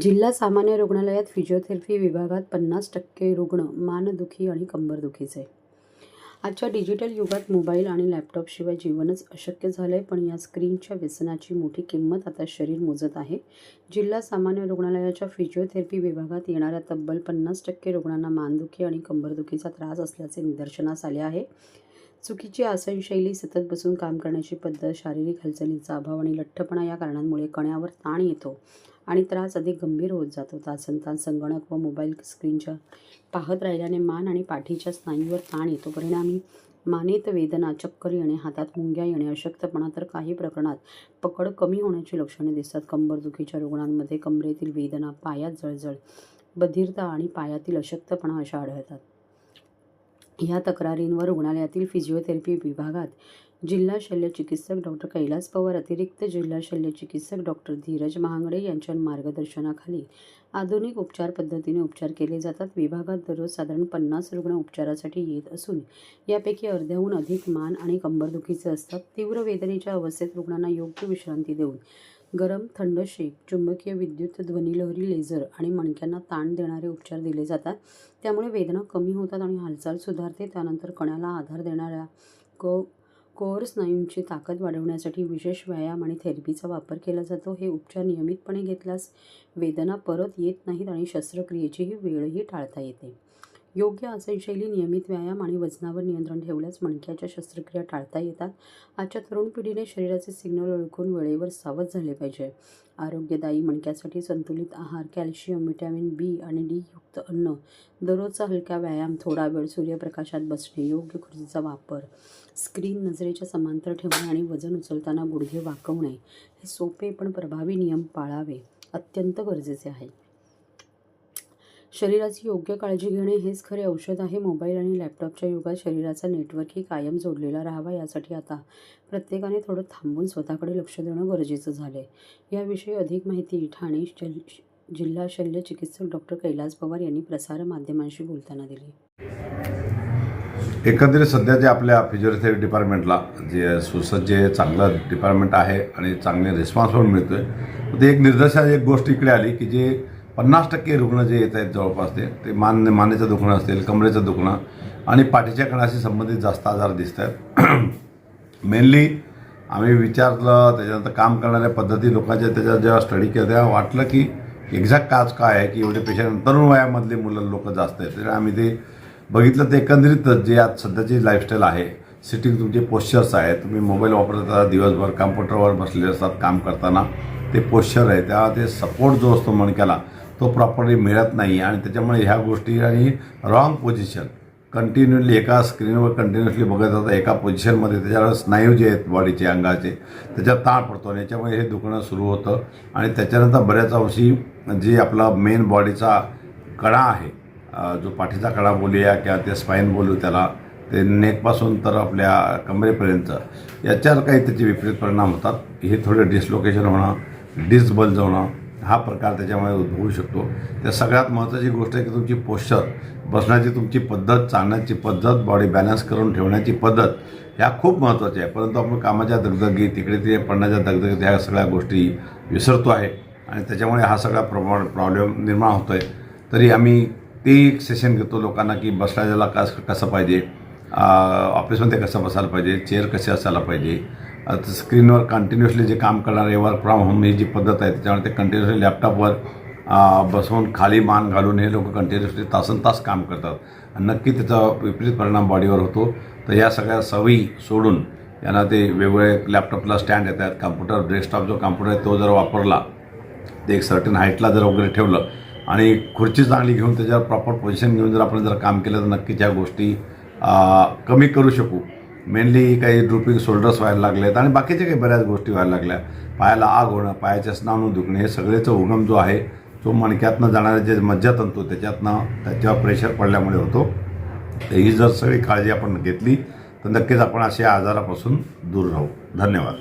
जिल्हा सामान्य रुग्णालयात फिजिओथेरपी विभागात पन्नास टक्के रुग्ण मानदुखी आणि कंबरदुखीचे. आजच्या डिजिटल युगात मोबाईल आणि लॅपटॉपशिवाय जीवनच अशक्य झालं आहे पण या स्क्रीनच्या व्यसनाची मोठी किंमत आता शरीर मोजत आहे. जिल्हा सामान्य रुग्णालयाच्या फिजिओथेरपी विभागात येणाऱ्या तब्बल पन्नास टक्के रुग्णांना मानदुखी आणि कंबरदुखीचा त्रास असल्याचे निदर्शनास आले आहे. चुकीची आसनशैली सतत बसून काम करण्याची पद्धत शारीरिक हालचालींचा अभाव आणि लठ्ठपणा या कारणांमुळे कण्यावर ताण येतो. आणि त्रास अधिक गंभीर होत जातो. संतान संगणक व मोबाईल स्क्रीनच्या पाहत राहिल्याने मान आणि पाठीच्या स्नायूवर ताण येतो. परिणामी मानेत वेदना चक्कर येणे हातात मुंग्या येणे अशक्तपणा तर काही प्रकरणात पकड कमी होण्याची लक्षणे दिसतात. कंबरदुखीच्या रुग्णांमध्ये कमरेतील वेदना पायात जळजळ बधिरता आणि पायातील अशक्तपणा अशा आढळतात. या तक्रारींवर रुग्णालयातील फिजिओथेरपी विभागात जिल्हा शल्य चिकित्सक डॉक्टर कैलास पवार अतिरिक्त जिल्हा शल्य चिकित्सक डॉक्टर धीरज महांगडे यांच्या मार्गदर्शनाखाली आधुनिक उपचार पद्धतीने उपचार केले जातात. विभागात दररोज साधारण पन्नास रुग्ण उपचारासाठी येत असून यापैकी अर्ध्याहून अधिक मान आणि कंबरदुखीचे असतात. तीव्र वेदनेच्या अवस्थेत रुग्णांना योग्य विश्रांती देऊन गरम थंड शेक चुंबकीय विद्युत ध्वनिलहरी लेझर आणि मणक्यांना ताण देणारे उपचार दिले जातात. त्यामुळे वेदना कमी होतात आणि हालचाल सुधारते. त्यानंतर कण्याला आधार देणाऱ्या को कोअर स्नायूंची ताकद वाढवण्यासाठी विशेष व्यायाम आणि थेरपीचा वापर केला जातो. हे उपचार नियमितपणे घेतल्यास वेदना परत येत नाहीत आणि शस्त्रक्रियेचीही वेळही टाळता येते. योग्य आसनशैली नियमित व्यायाम आणि वजनावर नियंत्रण ठेवल्यास मणक्याच्या शस्त्रक्रिया टाळता येतात. आजच्या तरुण पिढीने शरीराचे सिग्नल ओळखून वेळेवर सावध झाले पाहिजे. आरोग्यदायी मणक्यासाठी संतुलित आहार कॅल्शियम व्हिटॅमिन बी आणि डी युक्त अन्न दररोजचा हलका व्यायाम थोडा वेळ सूर्यप्रकाशात बसणे योग्य खुर्चीचा वापर स्क्रीन नजरेच्या समांतर ठेवणे आणि वजन उचलताना गुडघे वाकवणे हे सोपे पण प्रभावी नियम पाळावे अत्यंत गरजेचे आहे. शरीराची योग्य काळजी घेणे हेच खरे औषध आहे. मोबाईल आणि लॅपटॉपच्या युगात शरीराचा नेटवर्कही कायम जोडलेला राहावा यासाठी आता प्रत्येकाने थोडं थांबून स्वतःकडे लक्ष देणं गरजेचं झालं आहे याविषयी अधिक माहिती ठाणे जल जिल्हा शल्य चिकित्सक डॉक्टर कैलास पवार यांनी प्रसार माध्यमांशी बोलताना दिली. एकंदरीत सध्या जे आपल्या फिजिओथेरपी डिपार्टमेंटला जे सुसज्ज चांगलं डिपार्टमेंट आहे आणि चांगले रिस्पॉन्स पण मिळतो आहे ते एक निदर्शनाची एक गोष्ट इकडे आली की जे पन्नास टक्के रुग्ण जे येत आहेत जवळपास ते ते मान मानेचं दुखणं असतील कमरेचं दुखणं आणि पाठीच्या कणाशी संबंधित जास्त आजार दिसत आहेत. मेनली आम्ही विचारलं त्याच्यानंतर काम करणाऱ्या पद्धती लोकांच्या त्याच्यात जेव्हा स्टडी केलं तेव्हा वाटलं की एक्झॅक्ट काज काय आहे की एवढे पेशंट तरुण वयामधले मुलं लोक जास्त आहेत. तर आम्ही ते बघितलं तर एकंदरीत जे आज सध्याची लाईफस्टाईल आहे सिटिंग तुमचे पोश्चर्स आहेत तुम्ही मोबाईल वापरता दिवसभर कम्प्युटरवर बसलेले असतात काम करताना ते पोश्चर आहे तेव्हा ते सपोर्ट जो असतो मणक्याला तो प्रॉपरली मिळत नाही आणि त्याच्यामुळे ह्या गोष्टी आणि रॉंग पोझिशन कंटिन्युअली एका स्क्रीनवर कंटिन्युअसली बघत जातं एका पोझिशनमध्ये त्याच्यावर स्नायू जे आहेत बॉडीचे अंगाचे त्याच्यात ताण पडतो आणि याच्यामुळे हे दुखणं सुरू होतं. आणि त्याच्यानंतर बऱ्याच अंशी जे आपला मेन बॉडीचा कडा आहे जो पाठीचा कडा बोलूया किंवा ते स्पाईन बोलू त्याला ते नेकपासून तर आपल्या कमरेपर्यंत याच्यावर काही त्याचे विपरीत परिणाम होतात. हे थोडे डिसलोकेशन होणं डिसबल्ज होणं हा प्रकार त्याच्यामुळे उद्भवू शकतो. त्या सगळ्यात महत्त्वाची गोष्ट आहे की तुमची पोश्चर बसण्याची तुमची पद्धत चालण्याची पद्धत बॉडी बॅलन्स करून ठेवण्याची पद्धत ह्या खूप महत्त्वाच्या आहे. परंतु आपण कामाच्या दगदगी तिकडे तिकडे पडण्याच्या दगदगीत ह्या सगळ्या गोष्टी विसरतो आहे आणि त्याच्यामुळे हा सगळा प्रॉब्लेम प्रॉब्लेम निर्माण होतो आहे तरी आम्ही ते एक सेशन घेतो लोकांना की बसण्याला कस कसं पाहिजे ऑफिसमध्ये कसं बसायला पाहिजे चेअर कसे असायला पाहिजे स्क्रीनवर कंटिन्युअसली जे काम करणारे वर्क फ्रॉम होम ही जी पद्धत आहे त्याच्यामुळे ते कंटिन्युअसली लॅपटॉपवर बसवून खाली मान घालून हे लोक कंटिन्युअसली तासन तास काम करतात. आणि नक्की त्याचा विपरीत परिणाम बॉडीवर होतो. तर या सगळ्या सवयी सोडून यांना ते वेगवेगळे लॅपटॉपला स्टँड येतात. कम्प्युटर डेस्कटॉप जो कम्प्युटर आहे तो जर वापरला ते एक सर्टन हाईटला जर वगैरे ठेवलं आणि खुर्ची चांगली घेऊन त्याच्यावर प्रॉपर पोझिशन घेऊन जर आपण जर काम केलं तर नक्कीच ह्या गोष्टी कमी करू शकू. मेनली काही ड्रुपिंग शोल्डर्स व्हायला लागलेत आणि बाकीच्या काही बऱ्याच गोष्टी व्हायला लागल्या. पायाला आग होणं पायाच्या स्नानू दुखणे हे सगळेचं उगम जो आहे तो मणक्यातनं जाणारे जे मज्जातंतू त्याच्यातनं त्याच्यावर प्रेशर पडल्यामुळे होतो. तर ही जर सगळी काळजी आपण घेतली तर नक्कीच आपण अशा आजारापासून दूर राहू. धन्यवाद.